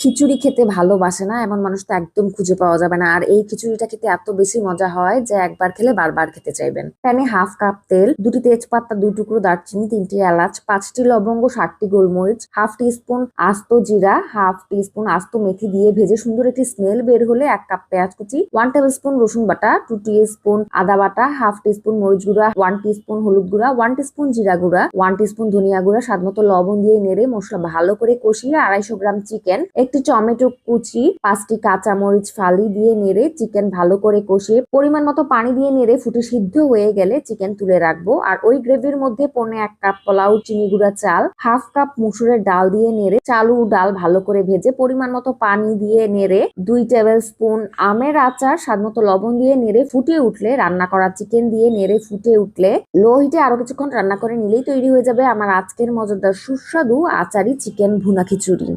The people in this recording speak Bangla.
খিচুড়ি খেতে ভালোবাসে না, এমন মানুষ তো একদম খুঁজে পাওয়া যাবে না। আর এই খিচুড়িটা খেতে এত বেশি মজা হয় যে একবার খেলে বারবার খেতে চাইবেন। প্যানে হাফ কাপ তেল, দুটি তেজপাতা, দুই টুকরো দারচিনি, তিনটি এলাচ, পাঁচটি লবঙ্গ ষাটটি গোলমরিচ, হাফ টি স্পুন আস্ত জিরা, হাফ টি স্পুন আস্ত মেথি দিয়ে ভেজে সুন্দর একটি স্মেল বের হলে এক কাপ পেঁয়াজ কুচি, ওয়ান টেবিল স্পুন রসুন বাটা, টু টি স্পুন আদা বাটা, হাফ টি স্পুন মরিচ গুঁড়া, ওয়ান টি স্পুন হলুদ গুঁড়া, ওয়ান টি স্পুন জিরা গুঁড়া, ওয়ান টি স্পুন ধনিয়া গুঁড়া, স্বাদ মতো লবণ দিয়ে নেড়ে মশলা ভালো করে কষিয়ে আড়াইশো গ্রাম চিকেন একটি টমেটো কুচি, পাঁচটি কাঁচা মরিচ ফালি দিয়ে নেড়ে চিকেন ভালো করে কষিয়ে পরিমাণ মতো পানি দিয়ে নেড়ে ফুটে সিদ্ধ হয়ে গেলে চিকেন তুলে রাখব। আর ওই গ্রেভির মধ্যে পনে এক কাপ পোলাও, চিনি গুঁড়া, চাল, হাফ কাপ মুসুরের ডাল দিয়ে নেড়ে চালু ডাল ভালো করে ভেজে পরিমাণ মতো পানি দিয়ে নেড়ে দুই টেবিল স্পুন আমের আচার, স্বাদ মতো লবণ দিয়ে নেড়ে ফুটে উঠলে রান্না করা চিকেন দিয়ে নেড়ে ফুটে উঠলে লো হিটে আরও কিছুক্ষণ রান্না করে নিলেই তৈরি হয়ে যাবে আমার আজকের মজাদার সুস্বাদু আচারি চিকেন ভুনা খিচুড়ি।